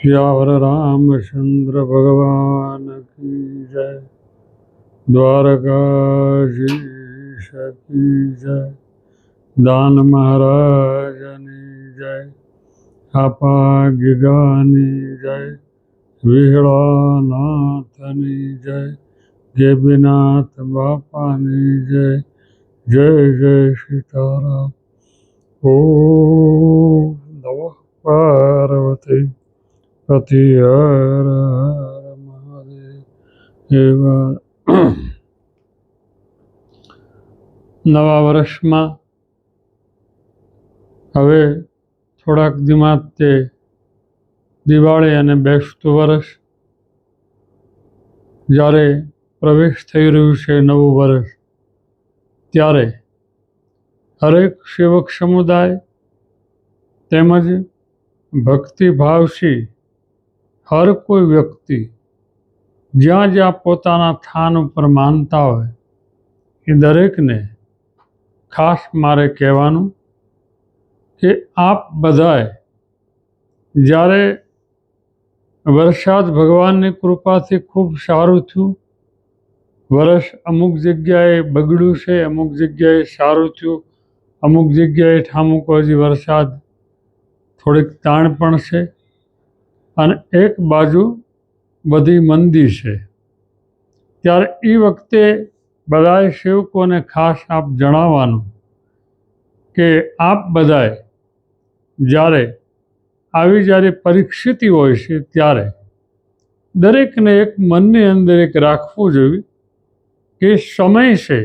શ્યાવર રામચંદ્ર ભગવાન કી જય દ્વારકાધીશ કી જય દાન મહારાજની જય આપા ગીગાની જય વિહળાનાથની જય ગેબીનાથ બાપાની જય જય જય સીતારામ ઓ નવ પાર્વતી પતિ મહાદેવ. નવા વર્ષમાં હવે થોડાક દિમાગ તે દિવાળી અને બેસતું વર્ષ જ્યારે પ્રવેશ થઈ રહ્યું છે નવું વર્ષ, ત્યારે હરેક સેવક સમુદાય તેમજ ભક્તિભાવથી હર કોઈ વ્યક્તિ જ્યાં જ્યાં પોતાના સ્થાન ઉપર માનતા હોય, એ દરેકને ખાસ મારે કહેવાનું કે આપ બધાએ જ્યારે વરસાદ ભગવાનની કૃપાથી ખૂબ સારું થયું, વરસ અમુક જગ્યાએ બગડ્યું છે, અમુક જગ્યાએ સારું થયું, અમુક જગ્યાએ ઠામુક, હજી વરસાદ થોડીક તાણ પણ છે. અને એક બાજુ બધી મંદી છે. ત્યારે એ વખતે બધાએ સેવકોને ખાસ આપ જણાવવાનું કે આપ બધાએ જ્યારે આવી જ્યારે પરિસ્થિતિ હોય છે ત્યારે દરેકને એક મનની અંદર એક રાખવું જોઈએ કે સમય છે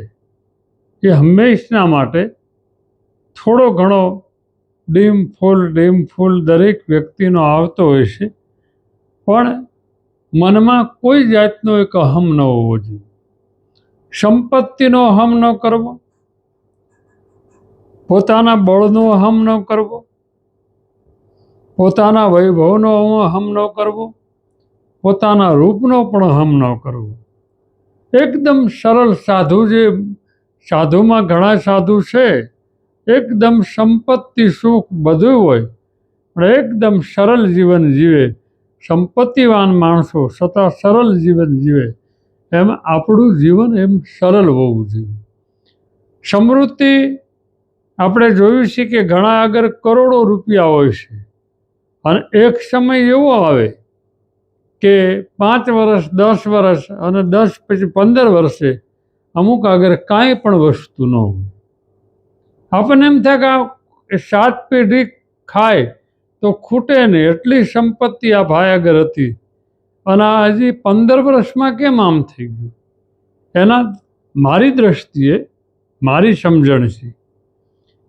એ હંમેશના માટે થોડો ઘણો ડીમ ફૂલ ડીમ ફૂલ દરેક વ્યક્તિનો આવતો હોય છે. પણ મનમાં કોઈ જાતનો એક અહમ ન હોવો જોઈએ. સંપત્તિનો અહમ ન કરવો. પોતાના બળનો અહમ ન કરવો. પોતાના વૈભવનો અહમ ન કરવો. પોતાના રૂપનો પણ અહમ ન કરવો. એકદમ સરળ સાધુ જે સાધુમાં ઘણા સાધુ છે એકદમ સંપત્તિ સુખ બધું હોય, પણ એકદમ સરળ જીવન જીવે. સંપત્તિવાન માણસો છતાં સરળ જીવન જીવે. એમ આપણું જીવન એમ સરળ હોવું જોઈએ. સમૃદ્ધિ આપણે જોયું છે કે ઘણા આગળ કરોડો રૂપિયા હોય છે. અને એક સમય એવો આવે કે પાંચ વર્ષ, દસ વર્ષ અને દસ પછી પંદર વર્ષે અમુક આગળ કાંઈ પણ વસ્તુ ન હોય. આપણને એમ થાય કે આ સાત પેઢી ખાય તો ખૂટે નહીં એટલી સંપત્તિ આ ભાઈ આગળ હતી. અને આ હજી પંદર વર્ષમાં કેમ આમ થઈ ગયું? એના મારી દ્રષ્ટિએ મારી સમજણથી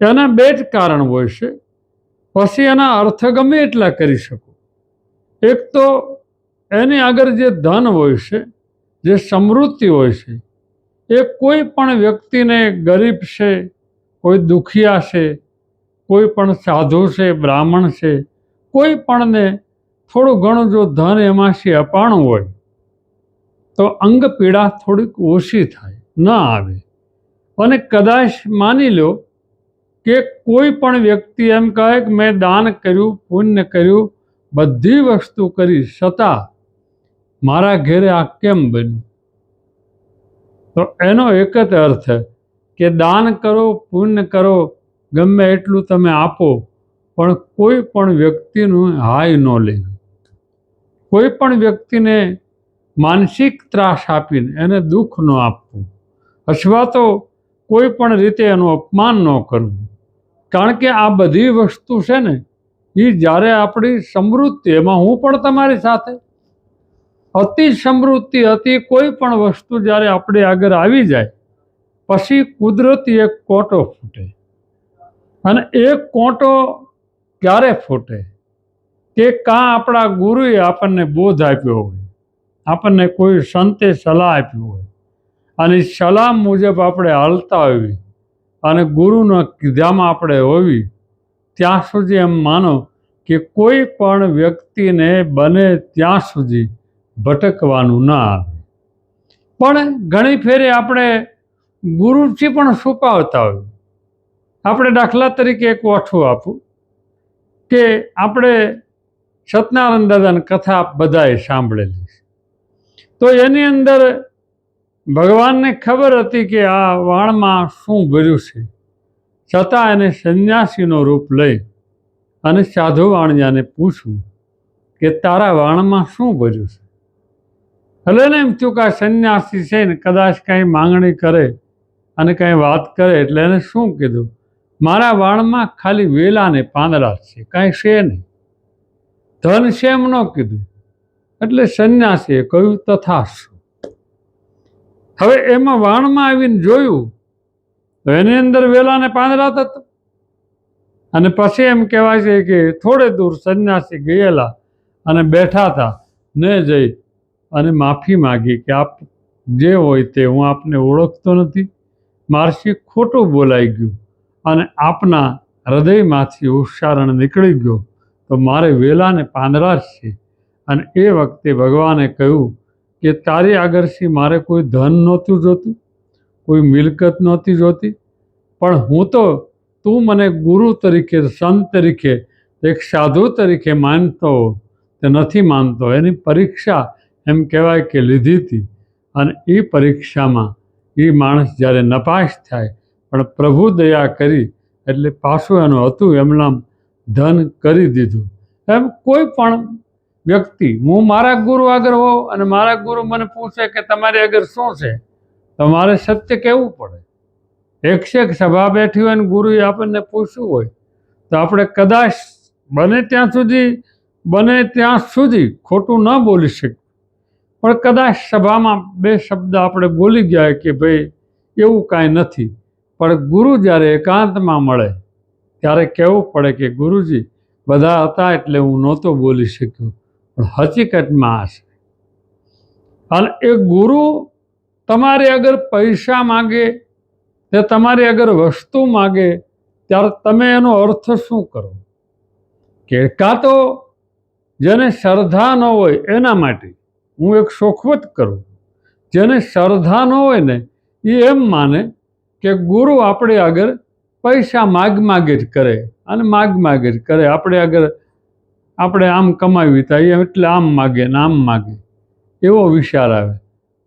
એના બે જ કારણ હોય છે. પછી એના અર્થ ગમે એટલા કરી શકો. એક તો એની આગળ જે ધન હોય છે, જે સમૃદ્ધિ હોય છે, એ કોઈ પણ વ્યક્તિને ગરીબ છે કોઈ દુખિયા છે, કોઈ પણ સાધુ છે, બ્રાહ્મણ છે, કોઈ પણને થોડું ઘણું જો ધન એમાંથી અપાણું હોય, તો અંગ પીડા થોડીક ઓછી થાય, ન આવે. અને કદાચ માની લો કે કોઈ પણ વ્યક્તિ એમ કહે કે મેં દાન કર્યું, પુણ્ય કર્યું, બધી વસ્તુ કરી છતાં મારા ઘેરે આ કેમ બન્યું? તો એનો એક જ અર્થ કે દાન કરો, પુણ્ય કરો, ગમે એટલું તમે આપો, પણ કોઈ પણ વ્યક્તિનું હાય ન લેવું કોઈ પણ વ્યક્તિને માનસિક ત્રાસ આપીને એને દુઃખ ન આપવું. અથવા તો કોઈ પણ રીતે એનું અપમાન ન કરવું. કારણ કે આ બધી વસ્તુ છે ને, એ જ્યારે આપણી સમૃદ્ધિ, એમાં હું પણ તમારી સાથે. અતિ સમૃદ્ધિ, અતિ કોઈ પણ વસ્તુ જ્યારે આપણે આગળ આવી જાય પછી કુદરતી એક કોટો ફૂટે. અને એ કોટો ક્યારે ફૂટે? કે કાં આપણા ગુરુએ આપણને બોધ આપ્યો હોય? આપણને કોઈ સંતે સલાહ આપી હોય? અને સલાહ મુજબ આપણે હાલતા હોઈએ અને ગુરુના કીધામાં આપણે હોવી ત્યાં સુધી એમ માનો કે કોઈ પણ વ્યક્તિને બને ત્યાં સુધી ભટકવાનું ના આવે. પણ ઘણી ફેરે આપણે ગુરુથી પણ છુપાવતા હોય. આપણે દાખલા તરીકે એક ઓઠું આપું કે આપણે સત્યનારાયણ દાદાની કથા બધાએ સાંભળેલી છે. તો એની અંદર ભગવાનને ખબર હતી કે આ વાણમાં શું ભર્યું છે. છતાં એને સંન્યાસીનો રૂપ લઈ અને સાધુ વાણિયાને પૂછવું કે તારા વાણમાં શું ભર્યું છે? એટલે એમ થયું કે આ સંન્યાસી છે ને કદાચ કાંઈ માંગણી કરે અને કંઈ વાત કરે એટલે એને શું કીધું? મારા વાણમાં ખાલી વેલા ને પાંદડા છે, કાંઈ છે નહીં. ધન છે એમ ન કીધું, એટલે સંન્યાસીએ કહ્યું તથાસ્તુ હવે એમાં વાણમાં આવીને જોયું, તો એની અંદર વેલા ને પાંદડા હતા. અને પછી એમ કહેવાય છે કે થોડે દૂર સંન્યાસી ગયેલા અને બેઠા હતા, ને જઈ અને માફી માગી કે આપ જે હોય તે હું આપને ઓળખતો નથી. મારથી ખોટું બોલાઈ ગયું અને આપના હૃદયમાંથી ઉચ્ચારણ નીકળી ગયો, તો મારે વેલાને પાંદડા જ છે. અને એ વખતે ભગવાને કહ્યું કે તારી આગળથી મારે કોઈ ધન નહોતું જોતું, કોઈ મિલકત નહોતી જોતી? પણ હું તો, તું મને ગુરુ તરીકે, સંત તરીકે, એક સાધુ તરીકે માનતો તે નથી માનતો. એની પરીક્ષા એમ કહેવાય કે લીધી હતી. અને એ પરીક્ષામાં એ માણસ જ્યારે નપાશ થાય, પણ પ્રભુ દયા કરી, એટલે પાછું એનું હતું એમનામ ધન કરી દીધું. એમ કોઈ પણ વ્યક્તિ, હું મારા ગુરુ આગળ હોઉં અને મારા ગુરુ મને પૂછે કે તમારી આગળ શું છે તો મારે સત્ય કહેવું પડે? એકસે એક સભા બેઠી હોય અને ગુરુએ આપણને પૂછવું હોય, તો આપણે કદાચ બને ત્યાં સુધી, બને ત્યાં સુધી ખોટું ન બોલી શકીએ. પણ કદાચ સભામાં બે શબ્દ આપણે બોલી ગયા કે ભાઈ, એવું કાંઈ નથી. પણ ગુરુ જ્યારે એકાંતમાં મળે, ત્યારે કહેવું પડે કે ગુરુજી, બધા હતા એટલે હું નહોતો બોલી શક્યો. પણ હકીકતમાં હશે અને એ ગુરુ તમારી આગળ પૈસા માગે તે તમારી આગળ વસ્તુ માગે, ત્યારે તમે એનો અર્થ શું કરો? કે કાં તો જેને શ્રદ્ધા ન હોય એના માટે હું એક શોખવત કરું. જેને શ્રદ્ધા ન હોય ને, એ એમ માને કે ગુરુ આપણે આગળ પૈસા માગ માગે જ કરે અને માગ માગે જ કરે. આપણે આગળ આપણે આમ કમાવી તા એટલે આમ માગે ને આમ માગે. એવો વિચાર આવે.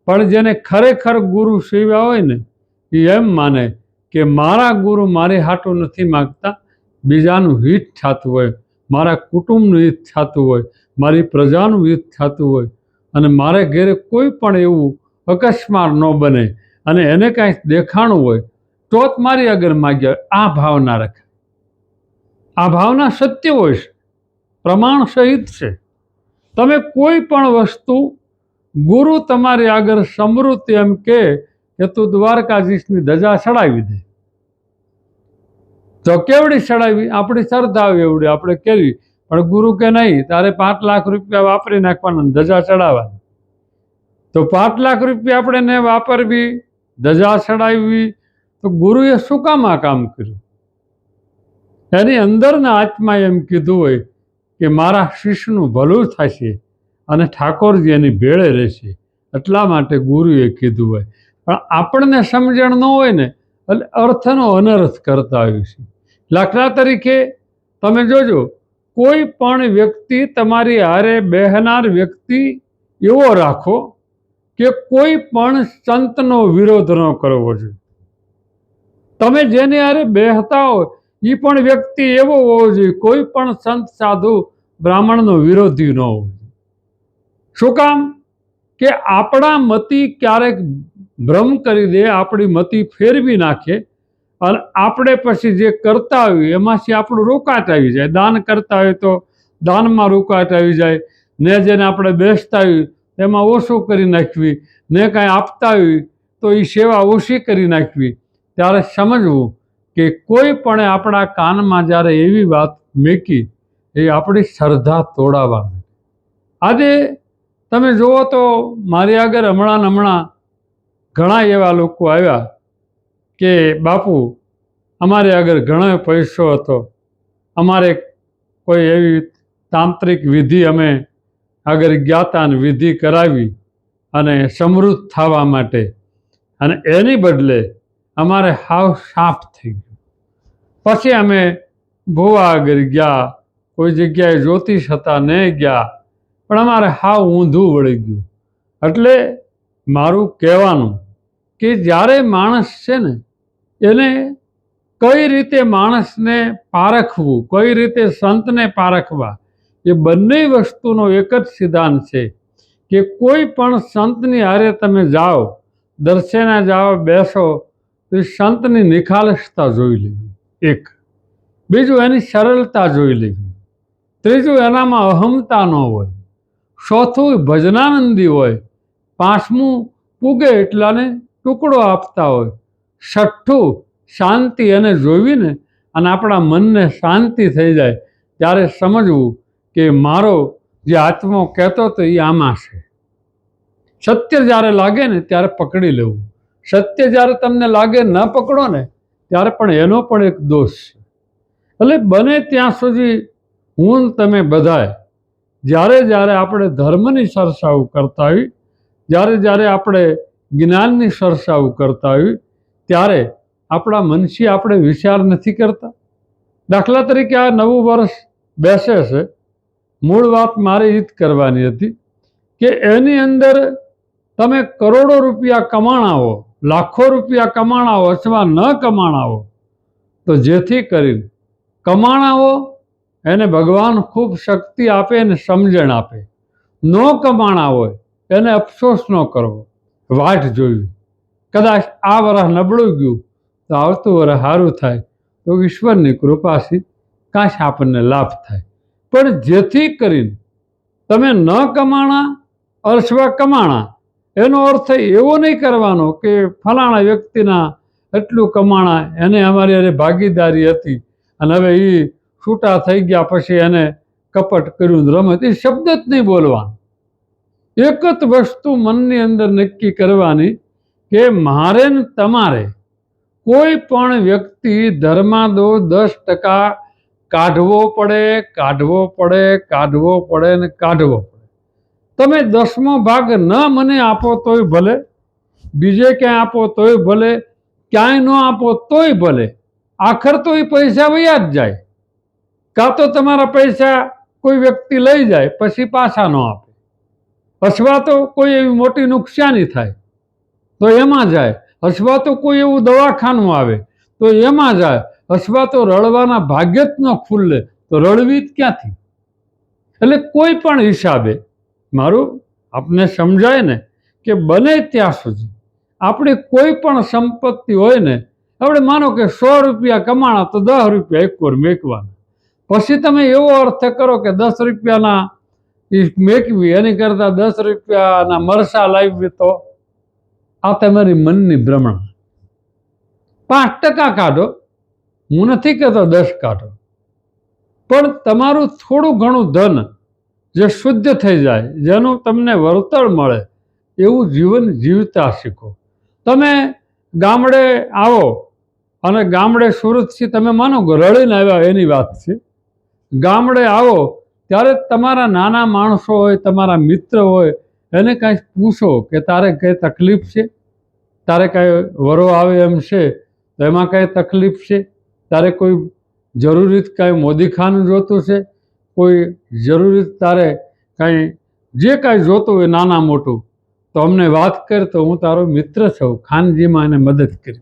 પણ જેને ખરેખર ગુરુ સેવા હોય ને, એ એમ માને કે મારા ગુરુ મારી હાટું નથી માગતા. બીજાનું હિત થતું હોય, મારા કુટુંબનું હિત થતું હોય, મારી પ્રજાનું હિત થતું હોય અને મારે ઘેરે કોઈ પણ એવું અકસ્માત ન બને અને એને કાંઈ દેખાણું હોય, તો જ મારી આગળ માગ્યા, આ ભાવના રાખે. આ ભાવના સત્ય હોય છે, પ્રમાણ સહિત છે. તમે કોઈ પણ વસ્તુ, ગુરુ તમારી આગળ સમૃદ્ધ એમ કે તું દ્વારકાધીશની ધજા ચડાવી દે. તો કેવડી ચડાવી? આપણી શ્રદ્ધા એવડી, આપણે કેવી? પણ ગુરુ કે નહીં, તારે પાંચ લાખ રૂપિયા વાપરી નાખવાના ધજા ચડાવવાની. તો પાંચ લાખ રૂપિયા આપણે ને વાપરવી, ધજા ચડાવવી, તો ગુરુએ શું કામ આ કામ કર્યું? એની અંદરના આત્માએ એમ કીધું હોય કે મારા શિષ્યનું ભલું થશે અને ઠાકોરજી એની ભેળે રહેશે. એટલા માટે ગુરુએ કીધું હોય. પણ આપણને સમજણ ન હોય ને, એટલે અર્થનો અનર્થ કરતા આવ્યું છે. દાખલા તરીકે તમે જોજો કોઈ પણ વ્યક્તિ તમારી હારે બહેનાર વ્યક્તિ એવો રાખો કે કોઈ પણ સંતનો વિરોધ ન કરવો જોઈએ. તમે જેને હારે બેહતા હોય એ પણ વ્યક્તિ એવો હોવો જોઈએ, કોઈ પણ સંત, સાધુ, બ્રાહ્મણનો વિરોધી ન હોવો જોઈએ. શું કામ? કે આપણા મતિ ક્યારેક ભ્રમ કરી દે, આપણી મતિ ફેરવી નાખે અને આપણે પછી જે કરતા હોઈએ, એમાંથી આપણું રોકાટ આવી જાય. દાન કરતા હોય તો દાનમાં રોકાટ આવી જાય. ને જેને આપણે બેસતા હોય એમાં ઓછું કરી નાખવી. ને કાંઈ આપતા હોય તો એ સેવા ઓછી કરી નાખવી. ત્યારે સમજવું કે કોઈ પણ આપણા કાનમાં જ્યારે એવી વાત મેકી, એ આપણી શ્રદ્ધા તોડાવા આજે તમે જુઓ તો મારી આગળ હમણાં હમણાં ઘણા એવા લોકો આવ્યા. કે બાપુ, અમારે આગળ ઘણો પૈસો હતો, અમારે કોઈ એવી તાંત્રિક વિધિ અમે આગળ ગયા વિધિ કરાવી અને સમૃદ્ધ થવા માટે. અને એની બદલે અમારે હાવ સાફ થઈ ગયું. પછી અમે ભૂવા આગળ ગયા, કોઈ જગ્યાએ જ્યોતિષ હતા, ને ગયા, પણ અમારે હાવ ઊંધું વળી ગયું. એટલે મારું કહેવાનું કે જ્યારે માણસ છે ને એને કઈ રીતે માણસને પારખવું, કઈ રીતે સંતને પારખવા, એ બંને વસ્તુનો એક જ સિદ્ધાંત છે કે કોઈ પણ સંતની હારે તમે જાઓ, દર્શને જાઓ, બેસો, તો સંતની નિખાલસતા જોઈ લેવી. એક. બીજું એની સરળતા જોઈ લેવી. ત્રીજું એનામાં અહમતા ન હોય. ચોથું ભજનાનંદી હોય. પાંચમું પૂગે એટલાને ટુકડો આપતા હોય. છઠ્ઠું શાંતિ એને જોઈને અને આપણા મનને શાંતિ થઈ જાય ત્યારે સમજવું કે મારો જે આત્મો કહેતો હતો એ આમાં છે. સત્ય જ્યારે લાગે ને ત્યારે પકડી લેવું. સત્ય જ્યારે તમને લાગે ન પકડો ને ત્યારે પણ એનો પણ એક દોષ છે. એટલે બને ત્યાં સુધી હું તમે બધાએ જ્યારે જ્યારે આપણે ધર્મની સરસાવ કરતા હોય જ્યારે જ્યારે આપણે જ્ઞાનની સરસાવ કરતા હોય ત્યારે આપણા મનથી આપણે વિચાર નથી કરતા. દાખલા તરીકે આ નવું વર્ષ બેસે છે. મૂળ વાત મારે રીત કરવાની હતી કે એની અંદર તમે કરોડો રૂપિયા કમાણાવો લાખો રૂપિયા કમાણાવો અથવા ન કમાણાવો તો જેથી કરીને કમાણાવો એને ભગવાન ખૂબ શક્તિ આપે અને સમજણ આપે. ન કમાણા હોય એને અફસોસ ન કરવો. વાટ જોવી. કદાચ આ વરસ નબળું ગયું તો આવતું વરસ સારું થાય. તો ઈશ્વરની કૃપાથી કાશ આપણને લાભ થાય. પણ જેથી કરીને તમે ન કમાણા અથવા કમાણા, એનો અર્થ એવો નહીં કરવાનો કે ફલાણા વ્યક્તિના એટલું કમાણા, એને અમારી અરે ભાગીદારી હતી અને હવે એ છૂટા થઈ ગયા પછી એને કપટ કર્યું રમત એ શબ્દ જ નહીં બોલવાનો. એક જ વસ્તુ મનની અંદર નક્કી કરવાની કે મારે ને તમારે કોઈ પણ વ્યક્તિ ધર્માદો દસ ટકા કાઢવો પડે કાઢવો પડે કાઢવો પડે ને કાઢવો પડે. તમે દસમો ભાગ ન મને આપો તોય ભલે, બીજે ક્યાંય આપો તોય ભલે, ક્યાંય ન આપો તોય ભલે, આખર તો એ પૈસા વયા જ જાય. કાં તો તમારા પૈસા કોઈ વ્યક્તિ લઈ જાય, પછી પાછા ન આપે. અથવા તો કોઈ એવી મોટી નુકસાની થાય. તો એમાં જાય. અથવા તો કોઈ એવું દવાખાનું આવે. તો એમાં જાય. અથવા તો રડવાના ભાગ્ય જ ન ખુલ્લે તો રડવી જ ક્યાંથી? એટલે કોઈ પણ હિસાબે મારું આપને સમજાય ને કે બને ત્યાં સુધી. આપણી કોઈ પણ સંપત્તિ હોય ને, આપણે માનો કે સો રૂપિયા કમાણા તો દસ રૂપિયા એક વાર મેકવાના. પછી તમે એવો અર્થ કરો કે દસ રૂપિયાના મેકવી, એની કરતાં દસ રૂપિયાના મરસા લાવી તો આ તમારી મનની ભ્રમણ. પાંચ ટકા કાઢો. હું નથી કહેતો દસ કાઢો. પણ તમારું થોડું ઘણું ધન જે શુદ્ધ થઈ જાય, જેનું તમને વળતર મળે, એવું જીવન જીવતા શીખો. તમે ગામડે આવો અને ગામડે સુરતથી તમે માનો રળીને આવ્યા એની વાત છે. ગામડે આવો, ત્યારે તમારા નાના માણસો હોય, તમારા મિત્ર હોય એને કાંઈ પૂછો કે તારે કઈ તકલીફ છે? તારે કાંઈ વરો આવે એમ છે, તો એમાં કાંઈ તકલીફ છે? તારે કોઈ જરૂરી કાંઈ મોદીખાનું જોતું છે? કોઈ જરૂરી તારે કાંઈ જે કાંઈ જોતું હોય નાના મોટું? તો અમને વાત કર, તો હું તારો મિત્ર છું, ખાનજીમાં એને મદદ કરી.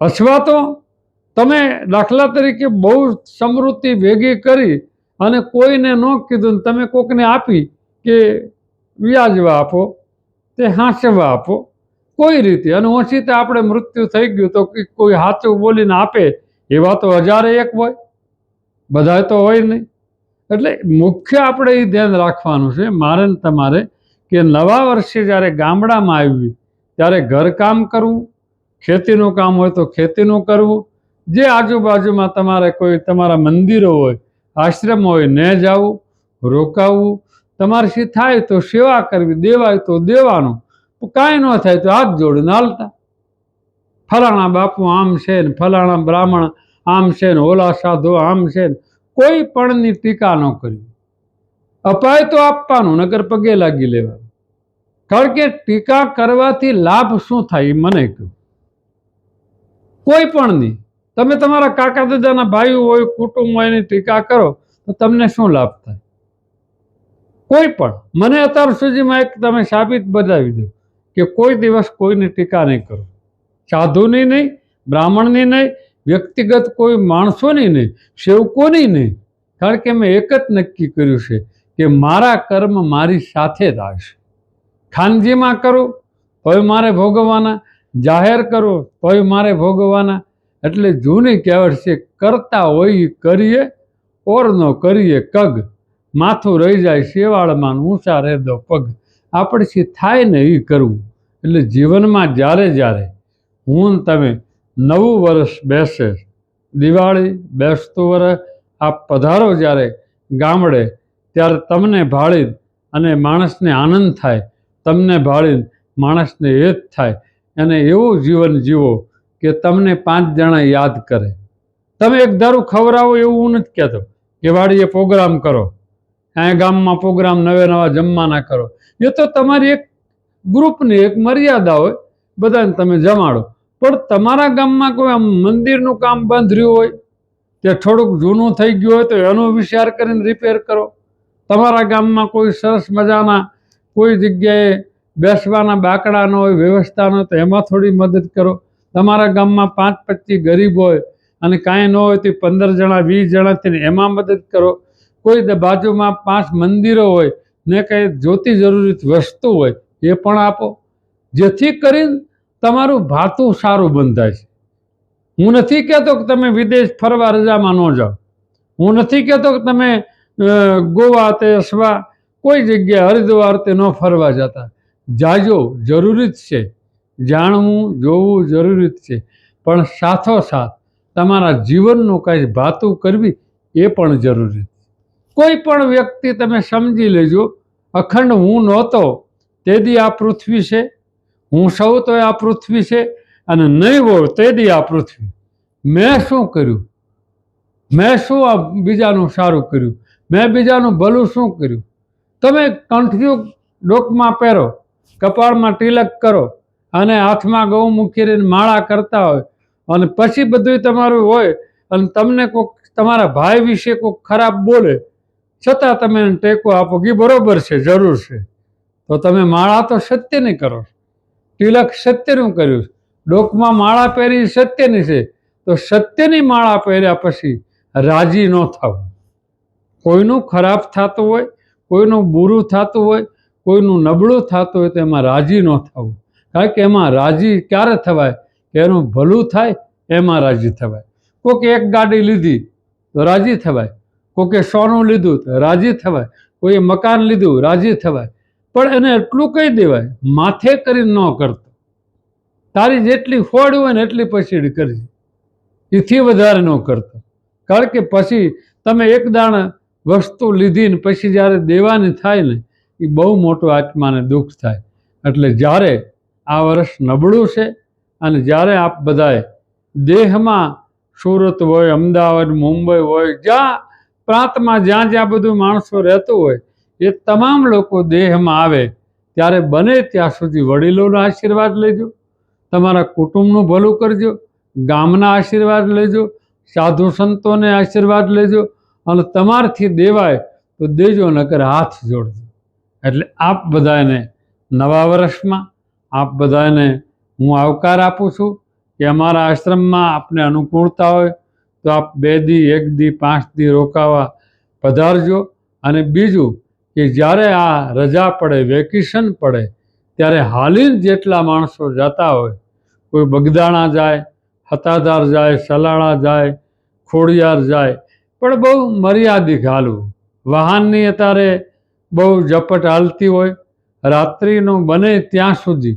અથવા તો તમે દાખલા તરીકે બહુ સમૃદ્ધિ ભેગી કરી અને કોઈને ન કીધું તમે કોકને આપી કે વ્યાજવા આપો, તે હાંસવા આપો. કોઈ રીતે અને ઓછીતે આપણે મૃત્યુ થઈ ગયું તો કોઈ સાચું બોલીને આપે, એવા તો હજારે એક હોય. બધા તો હોય નહીં. એટલે મુખ્ય આપણે એ ધ્યાન રાખવાનું છે, મારે ને તમારે કે નવા વર્ષે જ્યારે ગામડામાં આવી ત્યારે ઘરકામ કરવું, ખેતીનું કામ હોય તો ખેતીનું કરવું. જે આજુબાજુમાં તમારે કોઈ તમારા મંદિરો હોય, આશ્રમ હોય, ને જવું, રોકાવું તમારાથી થાય તો સેવા કરવી, દેવાય તો દેવાનું. કાંઈ ન થાય તો હાથ જોડીને હાલતા. ફલાણા બાપુ આમ છે ને, ફલાણા બ્રાહ્મણ આમ છે ને, ઓલા સાધુ આમ છે ને, કોઈ પણની ટીકા ન કરવી. અપાય તો આપવાનું નગર પગે લાગી લેવાનું. કારણ કે ટીકા કરવાથી લાભ શું થાય એ મને કહ્યું કોઈ પણ નહીં તમે તમારા કાકા દાદાના ભાઈઓ હોય, કુટુંબ હોય ટીકા કરો, તો તમને શું લાભ થાય? કોઈ પણ. મને અત્યાર સુધીમાં એક તમે સાબિત બતાવી દો કે કોઈ દિવસ કોઈની ટીકા નહીં કરો. સાધુની નહીં, બ્રાહ્મણની નહીં, વ્યક્તિગત કોઈ માણસોની નહીં, સેવકોની નહીં. કારણ કે મેં એક જ નક્કી કર્યું છે કે મારા કર્મ મારી સાથે જ આવશે ખાનગીમાં કરું, તોય મારે ભોગવવાના. જાહેર કરું, તોય મારે ભોગવવાના. એટલે જૂની કહેવત છે, કરતા હોય કરીએ, ઓર ન કરીએ કગ. માથું રહી જાય, શેવાળમાં ઊંચા રહે દો પગ. આપણથી થાય ને એ કરવું? એટલે જીવનમાં જ્યારે જ્યારે હું તમે નવું વર્ષ બેસે, દિવાળી બેસતું વર્ષ આ પધારો જ્યારે ગામડે, ત્યારે તમને ભાળી અને માણસને આનંદ થાય, તમને ભાળી માણસને હેત થાય, અને એવું જીવન જીવો કે તમને પાંચ જણા યાદ કરે. તમે એક ધારું ખવડાવો એવું હું નથી કહેતો. કે વાડીએ પ્રોગ્રામ કરો. અહીંયા ગામમાં પ્રોગ્રામ નવે નવા જમવાના કરો. એ તો તમારી એક ગ્રુપની એક મર્યાદા હોય, બધાને તમે જમાડો. પણ તમારા ગામમાં કોઈ આમ મંદિરનું કામ બંધ રહ્યું હોય, કે થોડુંક જૂનું થઈ ગયું હોય, તો એનો વિચાર કરીને રિપેર કરો. તમારા ગામમાં કોઈ સરસ મજાના, કોઈ જગ્યાએ બેસવાના બાકડાનો હોય વ્યવસ્થાનો તો એમાં થોડી મદદ કરો. તમારા ગામમાં પાંચ પચીસ ગરીબ હોય અને કાંઈ ન હોય તો પંદર જણા, વીસ જણાથી થઈને એમાં મદદ કરો. કોઈ બાજુમાં પાંચ મંદિરો હોય, ને કંઈ જોતી જરૂરી વસ્તુ હોય, એ પણ આપો. જેથી કરીને તમારું ભાતું સારું બંધાય છે. હું નથી કહેતો કે તમે વિદેશ ફરવા રજામાં ન જાઓ. હું નથી કહેતો કે તમે ગોવા તે અથવા કોઈ જગ્યાએ હરિદ્વાર તે ન ફરવા જતા. જાજો, જરૂરી જ છે. જાણવું, જોવું જરૂરી જ છે. પણ સાથોસાથ તમારા જીવનનું કંઈ ભાતું કરવી એ પણ જરૂરી છે. કોઈ પણ વ્યક્તિ તમે સમજી લેજો, અખંડ હું નહોતો, તે દી આ પૃથ્વી છે, હું સૌ તો આ પૃથ્વી છે, અને નહીં હોય તે દી આ પૃથ્વી. મેં શું કર્યું? મેં શું આ બીજાનું સારું કર્યું? મેં બીજાનું ભલું શું કર્યું? તમે કંઠ્યુ ડોકમાં પહેરો, કપાળમાં તિલક કરો, અને હાથમાં ગૌ રહીને માળા કરતા હોય, અને પછી બધું તમારું હોય, અને તમને કોઈક તમારા ભાઈ વિશે કોઈક ખરાબ બોલે છતાં તમે ટેકો આપો કે બરોબર છે, જરૂર છે. તો તમે માળા તો સત્યની કરો તિલક સત્યનું કર્યું. ડોકમાં માળા પહેરી સત્યની છે. તો સત્યની માળા પહેર્યા પછી રાજી ન થવું. કોઈનું ખરાબ થતું હોય, કોઈનું બુરું થતું હોય, કોઈનું નબળું થતું હોય તો એમાં રાજી ન થવું. કારણ કે એમાં રાજી ક્યારે થવાય? કે એનું ભલું થાય, એમાં રાજી થવાય. કોઈક એક ગાડી લીધી તો રાજી થવાય. કોકે સોનું લીધું તો રાજી થવાય, કોઈએ મકાન લીધું, રાજી થવાય. પણ એને એટલું કહી દેવાય, માથે કરીને ન કરતો. તારી જેટલી ફોડ હોય ને એટલી પછીડ કરી એથી વધારે ન કરતો. કારણ કે પછી તમે એક દાણા વસ્તુ લીધી ને પછી જ્યારે દેવાની થાય ને, એ બહુ મોટું આત્માને દુઃખ થાય. એટલે જ્યારે આ વર્ષ નબળું છે અને જ્યારે આપ બધાએ દેહમાં સુરત હોય, અમદાવાદ, મુંબઈ હોય, જ્યાં પ્રાંતમાં જ્યાં જ્યાં બધું માણસો રહેતું હોય, એ તમામ લોકો દેહમાં આવે, ત્યારે બને ત્યાં સુધી વડીલોના આશીર્વાદ લેજો, તમારા કુટુંબનું ભલું કરજો, ગામના આશીર્વાદ લેજો, સાધુ સંતોને આશીર્વાદ લેજો, અને તમારથી દેવાય તો દેજો, નકર હાથ જોડજો. એટલે આપ બધાને નવા વર્ષમાં, આપ બધાને હું આવકાર આપું છું કે અમારા આશ્રમમાં આપને અનુકૂળતા હોય તો આપ બે દી, એક દી, પાંચ દી રોકાવા પધારજો. અને બીજું કે જ્યારે આ રજા પડે, વેકેશન પડે, ત્યારે હાલીને જેટલા માણસો જતા હોય, કોઈ બગદાણા જાય, હતાધાર જાય, સલાણા જાય, ખોડિયાર જાય, પણ બહુ મર્યાદિત હાલવું. વાહનની અત્યારે બહુ ઝપટ હાલતી હોય, રાત્રિનું બને ત્યાં સુધી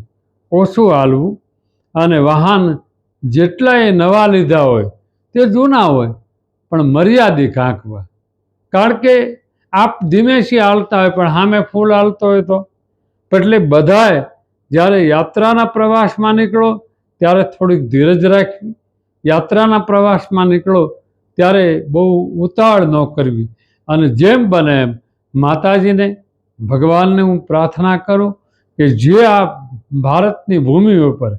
ઓછું હાલવું. અને વાહન જેટલાય નવા લીધા હોય તે જૂના હોય, પણ મર્યાદિત આંકવા કારણ કે આપ ધીમેથી હાલતા હોય, પણ સામે ફૂલ હાલતો હોય તો. એટલે બધાએ જ્યારે યાત્રાના પ્રવાસમાં નીકળો, ત્યારે થોડીક ધીરજ રાખવી. યાત્રાના પ્રવાસમાં નીકળો, ત્યારે બહુ ઉતાવળ ન કરવી. અને જેમ બને એમ માતાજીને, ભગવાનને હું પ્રાર્થના કરું કે જે આ ભારતની ભૂમિ ઉપર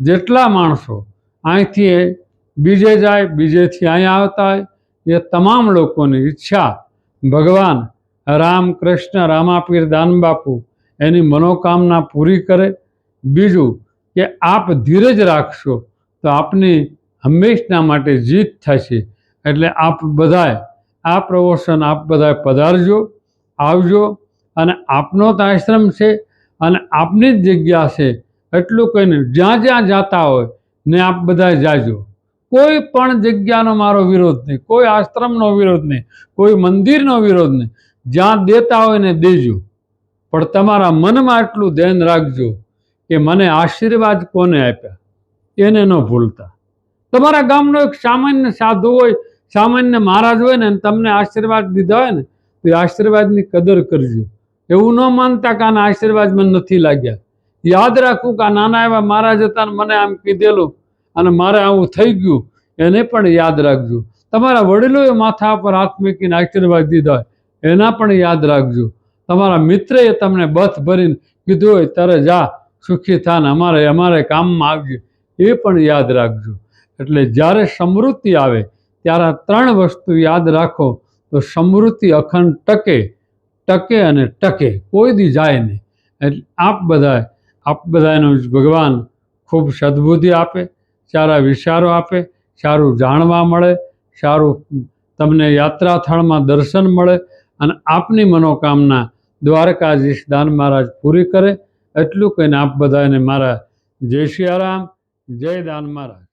જેટલા માણસો અહીંથી બીજે જાય, બીજેથી અહીંયા આવતા હોય. એ તમામ લોકોની ઈચ્છા, ભગવાન રામ કૃષ્ણ રામાપીર દાનબાપુ એની મનોકામના પૂરી કરે. બીજું કે આપ ધીરજ રાખશો તો આપની હંમેશના માટે જીત થશે એટલે આપ બધાય આ પ્રવચન આપ બધાએ પધારજો, આવજો અને આપનો જ આશ્રમ છે અને આપની જ જગ્યા છે. એટલું કહીને જ્યાં જ્યાં જાતા હોય ને આપ બધાએ જાજો. કોઈ પણ જગ્યાનો મારો વિરોધ નહીં, કોઈ આશ્રમનો વિરોધ નહીં, કોઈ મંદિરનો વિરોધ નહીં. જ્યાં દેતા હોય ને દેજો. પણ તમારા મનમાં એટલું ધ્યાન રાખજો કે મને આશીર્વાદ કોને આપ્યા? એને ન ભૂલતા. તમારા ગામનો એક સામાન્ય સાધુ હોય, સામાન્ય મહારાજ હોય ને તમને આશીર્વાદ દીધા હોય ને, તો એ આશીર્વાદની કદર કરજો. એવું ન માનતા કે આના આશીર્વાદ મને નથી લાગ્યા. યાદ રાખવું કે નાના એવા મહારાજ હતા મને આમ કીધેલું અને મારે આવું થઈ ગયું, એને પણ યાદ રાખજો. તમારા વડીલોએ માથા પર હાથ મૂકીને આશીર્વાદ દીધા હોય, એના પણ યાદ રાખજો. તમારા મિત્રએ તમને બથ ભરીને કીધું હોય ત્યારે જા, સુખી થાન અમારે અમારે કામમાં આવજે. એ પણ યાદ રાખજો. એટલે જ્યારે સમૃદ્ધિ આવે, ત્યારે ત્રણ વસ્તુ યાદ રાખો, તો સમૃદ્ધિ અખંડ ટકે ટકે અને ટકે, કોઈ દી જાય નહીં. એટલે આપ બધા આપ બધાનો ભગવાન ખૂબ સદબુદ્ધિ આપે સારા વિચારો આપે, સારું જાણવા મળે, સારું તમને યાત્રા દર્શન મળે અને આપની મનોકામના દ્વારકાધીશ દાન મહારાજ પૂરી કરે. એટલું કહીને આપ બધાને મારા જય સિયારામ જય દાન મહારાજ.